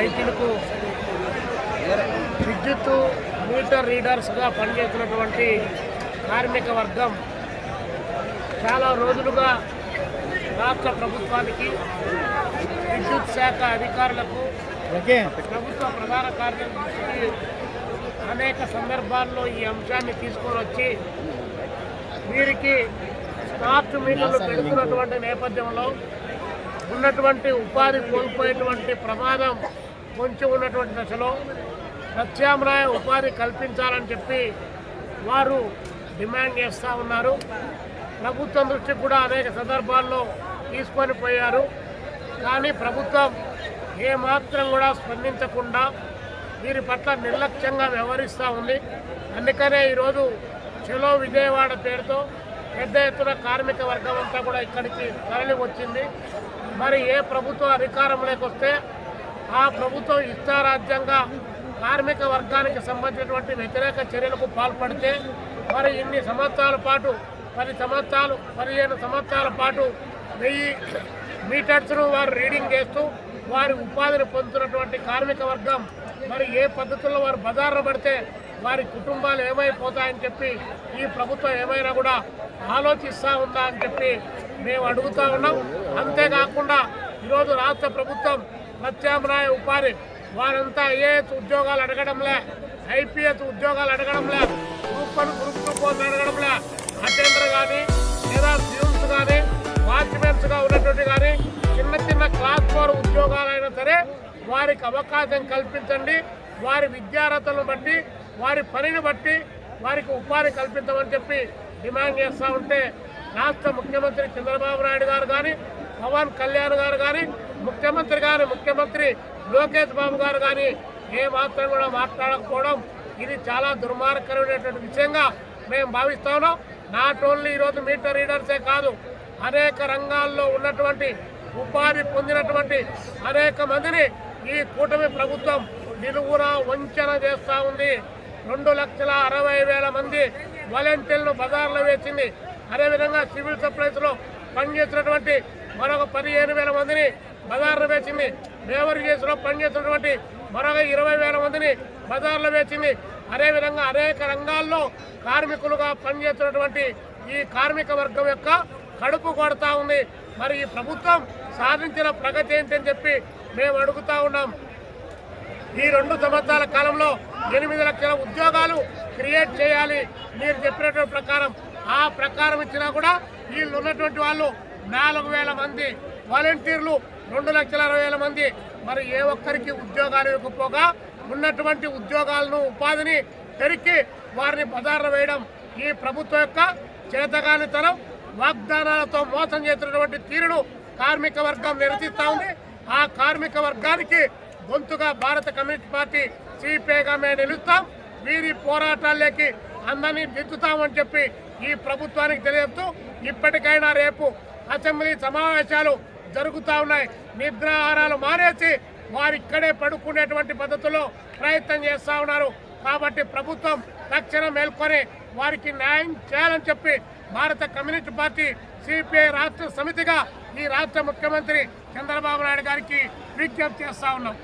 రైతులకు విద్యుత్ మీటర్ రీడర్స్గా పనిచేస్తున్నటువంటి కార్మిక వర్గం చాలా రోజులుగా రాష్ట్ర ప్రభుత్వానికి విద్యుత్ శాఖ అధికారులకు ప్రభుత్వ ప్రధాన కార్యదర్శి అనేక సందర్భాల్లో ఈ అంశాన్ని తీసుకొని వచ్చి వీరికి స్మార్ట్ మీటర్లు పెడుతున్నటువంటి నేపథ్యంలో ఉన్నటువంటి ఉపాధి కోల్పోయేటువంటి ప్రమాదం కొంచెం ఉన్నటువంటి దశలో ప్రత్యామ్నాయ ఉపాధి కల్పించాలని చెప్పి వారు డిమాండ్ చేస్తూ ఉన్నారు. ప్రభుత్వం దృష్టికి కూడా అనేక సందర్భాల్లో తీసుకొని పోయారు. కానీ ప్రభుత్వం ఏమాత్రం కూడా స్పందించకుండా వీరి పట్ల నిర్లక్ష్యంగా వ్యవహరిస్తూ ఉంది. అందుకనే ఈరోజు చెలో విజయవాడ పేరుతో పెద్ద ఎత్తున కార్మిక వర్గం అంతా కూడా ఇక్కడికి తరలి వచ్చింది మరి ఏ ప్రభుత్వం అధికారంలోకి వస్తే ఆ ప్రభుత్వం ఇష్టారాజ్యంగా కార్మిక వర్గానికి సంబంధించినటువంటి వ్యతిరేక చర్యలకు పాల్పడితే మరి ఇన్ని సంవత్సరాల పాటు పది సంవత్సరాలు పదిహేను సంవత్సరాల పాటు వెయ్యి మీటర్స్ను వారు రీడింగ్ చేస్తూ వారి ఉపాధిని పొందుతున్నటువంటి కార్మిక వర్గం మరి ఏ పద్ధతుల్లో వారు బజార్లో పడితే వారి కుటుంబాలు ఏమైపోతాయని చెప్పి ఈ ప్రభుత్వం ఏమైనా కూడా ఆలోచిస్తూ ఉందా అని చెప్పి మేము అడుగుతా ఉన్నాం. అంతేకాకుండా ఈరోజు రాష్ట్ర ప్రభుత్వం ప్రత్యామ్నాయ ఉపాధి. వారంతా ఐఏఎస్ ఉద్యోగాలు అడగడంలే. ఐపీఎస్ ఉద్యోగాలు అడగడంలే. Group one group two post అడగడంలే. Attender కానీ లేదా స్టూడెంట్స్ కానీ వాచ్మెన్స్గా ఉన్నటువంటి కానీ చిన్న చిన్న క్లాస్ ఫోర్ ఉద్యోగాలైనా సరే వారికి అవకాశం కల్పించండి. వారి విద్యార్హతలను బట్టి వారి పనిని బట్టి వారికి ఉపాధి కల్పించమని చెప్పి డిమాండ్ చేస్తూ ఉంటే రాష్ట్ర ముఖ్యమంత్రి చంద్రబాబు నాయుడు గారు కానీ పవన్ కళ్యాణ్ గారు కానీ ముఖ్యమంత్రి గారు ముఖ్యమంత్రి లోకేష్ బాబు గారు కానీ ఏ మాత్రం కూడా మాట్లాడకపోవడం ఇది చాలా దుర్మార్గకరమైనటువంటి విషయంగా మేము భావిస్తా ఉన్నాం. నాట్ ఓన్లీ ఈరోజు మీటర్ రీడర్సే కాదు అనేక రంగాల్లో ఉన్నటువంటి ఉపాధి పొందినటువంటి అనేక మందిని ఈ కూటమి ప్రభుత్వం నిలువున వంచన చేస్తూ ఉంది. రెండు లక్షల అరవై వేల మంది వాలంటీర్లు బజార్లో వేసింది. అదేవిధంగా సివిల్ సప్లైస్లో పనిచేసినటువంటి మరొక పదిహేను వేల మందిని బజార్లో వేసింది లేబర్ కేసులో పనిచేస్తున్నటువంటి మరొక ఇరవై వేల మందిని బజార్లో వేసింది అదేవిధంగా అనేక రంగాల్లో కార్మికులుగా పనిచేస్తున్నటువంటి ఈ కార్మిక వర్గం యొక్క కడుపు కొడతా ఉంది. మరి ఈ ప్రభుత్వం సాధించిన ప్రగతి ఏంటని చెప్పి మేము అడుగుతా ఉన్నాం. ఈ రెండు సంవత్సరాల కాలంలో ఎనిమిది లక్షల ఉద్యోగాలు క్రియేట్ చేయాలి మీరు చెప్పినటువంటి ప్రకారం. ఆ ప్రకారం ఇచ్చినా కూడా వీళ్ళు ఉన్నటువంటి వాళ్ళు నాలుగు వేల మంది వాలంటీర్లు రెండు లక్షల అరవై వేల మంది మరి ఏ ఒక్కరికి ఉద్యోగాలు ఇవ్వకపోగా ఉన్నటువంటి ఉద్యోగాలను ఉపాధిని పెరికి వారిని బజార్లో వేయడం ఈ ప్రభుత్వం యొక్క చేతగానితనం వాగ్దానాలతో మోసం చేస్తున్నటువంటి తీరును కార్మిక వర్గం నిరసిస్తా ఉంది. ఆ కార్మిక వర్గానికి గొంతుగా భారత కమ్యూనిస్ట్ పార్టీ సిపిఐగా మేము నిలుస్తాం. వీరి పోరాటాల్లోకి అందరినీ దిద్దుతామని చెప్పి ఈ ప్రభుత్వానికి తెలియజేస్తూ ఇప్పటికైనా రేపు అసెంబ్లీ సమావేశాలు జరుగుతూ ఉన్నాయి. నిద్రాహారాలు మానేసి వారు ఇక్కడే పడుకునేటువంటి పద్ధతిలో ప్రయత్నం చేస్తూ ఉన్నారు. కాబట్టి ప్రభుత్వం తక్షణం మేల్కొని వారికి న్యాయం చేయాలని చెప్పి భారత కమ్యూనిస్ట్ పార్టీ సిపిఐ రాష్ట్ర సమితిగా ఈ రాష్ట్ర ముఖ్యమంత్రి చంద్రబాబు నాయుడు గారికి విజ్ఞప్తి చేస్తా ఉన్నాం.